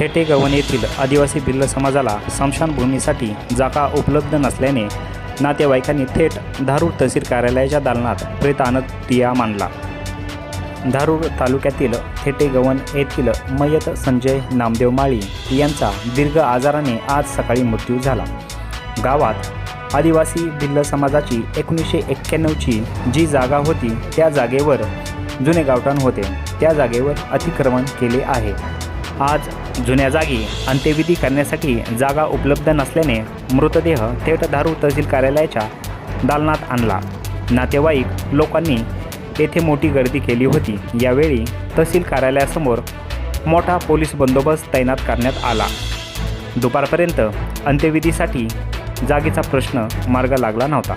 थेटे गवन येथील आदिवासी भिल्ल समाजाला स्मशानभूमीसाठी जागा उपलब्ध नसल्याने नातेवाईकांनी थेट धारूर तहसील कार्यालयाच्या दालनात प्रेत आणत दिया मांडला धारूर तालुक्यातील थेटे येथील मयत संजय नामदेव माळी यांचा दीर्घ आजाराने आज सकाळी मृत्यू झाला. गावात आदिवासी भिल्ल समाजाची एकोणीसशे एक्क्याण्णवची जी जागा होती त्या जागेवर जुने गावठाण होते. त्या जागेवर अतिक्रमण केले आहे. आज जुन्या जागी अंत्यविधी करण्यासाठी जागा उपलब्ध नसल्याने मृतदेह थेट धारूर तहसील कार्यालयाच्या दालनात आणला. नातेवाईक लोकांनी येथे मोठी गर्दी केली होती. यावेळी तहसील कार्यालयासमोर मोठा पोलीस बंदोबस्त तैनात करण्यात आला. दुपारपर्यंत अंत्यविधीसाठी जागेचा प्रश्न मार्ग लागला नव्हता.